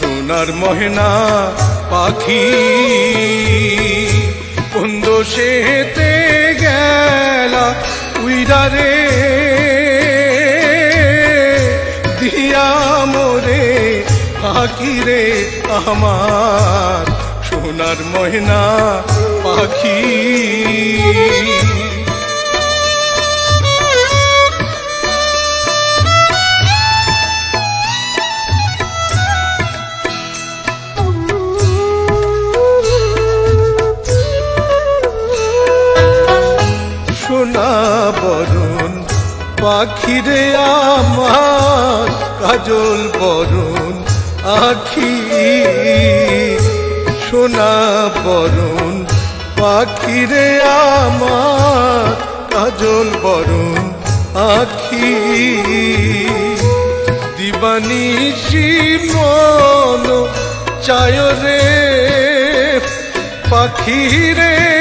সোনার মহেনা পাখি। কোন দোষেতে গেলা উইরা রে। দিয়া মোরে পাখি রে আমার সোনার মহিনা পাখি। পাখিরে আমার কাজল বরণ আখি, সোনা বরণ। পাখিরে আমার কাজল বরণ আখি। দিবানিশি মন চায় রে পাখি রে